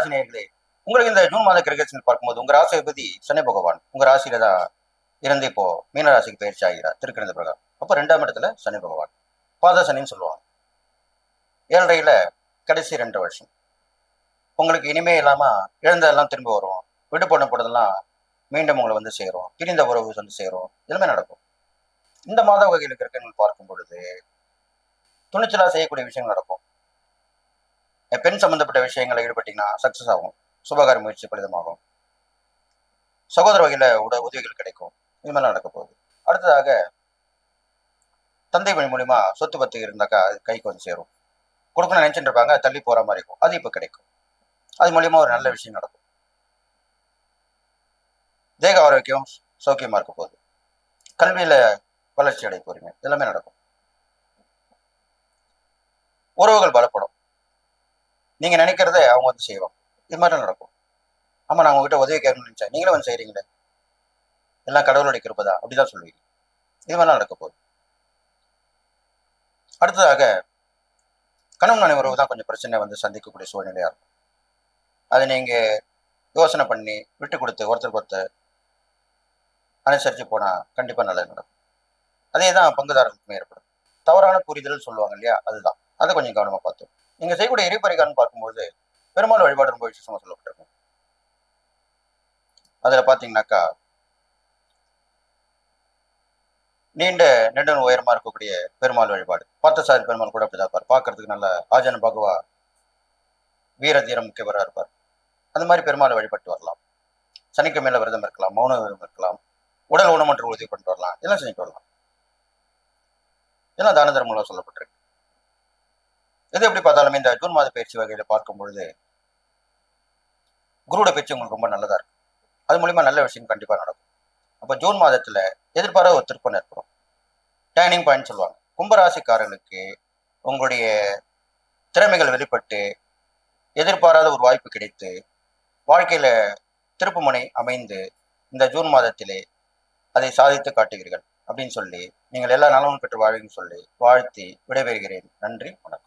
மீனராசி நேர்களே உங்களுக்கு இந்த ஜூன் மாத கிரகத்தில் பார்க்கும்போது உங்க ராசிபதி சனி பகவான் உங்க ராசியில தான் இருந்து இப்போ மீனராசிக்கு பயிற்சி ஆகிறார் திருக்கிழந்த பிரகாரம். அப்போ ரெண்டாம் இடத்துல சனி பகவான். பாத சனின்னு சொல்லுவாங்க. ஏழையில கடைசி ரெண்டு வருஷம். உங்களுக்கு இனிமே இல்லாம இழந்ததெல்லாம் திரும்ப வரும் விடு பண்ண மீண்டும் உங்களை வந்து சேரும். பிரிந்த உறவு வந்து சேரும். எல்லாமே நடக்கும். இந்த மாத வகையில் இருக்கிறவங்க பார்க்கும் பொழுது துணிச்சலா செய்யக்கூடிய விஷயங்கள் நடக்கும். பெண் சம்பந்தப்பட்ட விஷயங்களை ஈடுபட்டீங்கன்னா சக்சஸ் ஆகும். சுபகார முயற்சி பலிதமாகும். சகோதர வகையில உட உதவிகள் கிடைக்கும். இது நடக்க போகுது. அடுத்ததாக தந்தை வழி மூலியமா சொத்து பத்து இருந்தாக்கா அது கைக்கு வந்து சேரும். கொடுக்கணும்னு நினைச்சிட்டு இருப்பாங்க அது தள்ளி போற மாதிரி இருக்கும். அது இப்போ கிடைக்கும். அது மூலியமா ஒரு நல்ல விஷயம் நடக்கும். தேக ஆரோக்கியம் சௌக்கியமா இருக்க போகுது. கல்வியில வளர்ச்சி அடைய போறீங்க. எல்லாமே நடக்கும். உறவுகள் பலப்படும். நீங்க நினைக்கிறத அவங்க வந்து செய்வாங்க. இது மாதிரி நடக்கும். ஆமா நான் உங்ககிட்ட உதவி கேட்கணும்னு நினைச்சேன். நீங்களும் வந்து செய்யறீங்களே எல்லாம் கடவுளுடைய கிருப்பதா அப்படிதான் சொல்லுவீங்க. இது மாதிரிலாம் நடக்க போகுது. அடுத்ததாக கணவன் மனைவி உறவு தான் கொஞ்சம் பிரச்சனை வந்து சந்திக்கக்கூடிய சூழ்நிலையா இருக்கும். அதை நீங்க யோசனை பண்ணி விட்டு கொடுத்து ஒருத்தருக்கு ஒருத்தர் அனுசரிச்சு போனா கண்டிப்பா நல்லது நடக்கும். அதே தான் பங்குதாரர்களுக்குமே ஏற்படும். தவறான புரிதல் சொல்லுவாங்க இல்லையா? அதுதான். அதை கொஞ்சம் கவனமா பார்த்தோம் நீங்க செய்யக்கூடிய எரிபரிகாரம் பார்க்கும்போது பெருமாள் வழிபாடு ரொம்ப விசேஷமா சொல்லப்பட்டிருக்கும். அதுல பாத்தீங்கன்னாக்கா நீண்ட நெடுன் உயரமா இருக்கக்கூடிய பெருமாள் வழிபாடு. பார்த்தசாரி பெருமாள் கூட அப்படிதான் இருப்பார். பார்க்கறதுக்கு நல்ல ஆஜன பகவா வீர தீரம் முக்கியவராக இருப்பார். அந்த மாதிரி பெருமாளை வழிபட்டு வரலாம். சனிக்கிழமையில விரதம் இருக்கலாம் மௌன விரதம் இருக்கலாம் உடல் ஊனமன்ற உறுதி பண்ணிட்டு வரலாம் இதெல்லாம் செஞ்சுட்டு வரலாம். இதெல்லாம் தான தர்மங்களாக சொல்லப்பட்டிருக்கு. எது எப்படி பார்த்தாலும் இந்த ஜூன் மாத பயிற்சி வகையில் பார்க்கும் பொழுது குருவோட பயிற்சி உங்களுக்கு ரொம்ப நல்லதா இருக்கும். அது மூலியமா நல்ல விஷயம் கண்டிப்பா நடக்கும். அப்ப ஜூன் மாதத்துல எதிர்பாராத ஒரு திருப்பம் ஏற்படும். டேர்னிங் பாயிண்ட் சொல்லுவாங்க. கும்பராசிக்காரர்களுக்கு உங்களுடைய திறமைகள் வெளிப்பட்டு எதிர்பாராத ஒரு வாய்ப்பு கிடைத்து வாழ்க்கையில திருப்புமுனை அமைந்து இந்த ஜூன் மாதத்திலே அதை சாதித்து காட்டுகிறீர்கள் அப்படின்னு சொல்லி நீங்கள் எல்லா நலமும் பெற்று வாழ்க்கைன்னு சொல்லி வாழ்த்தி விடைபெறுகிறேன். நன்றி வணக்கம்.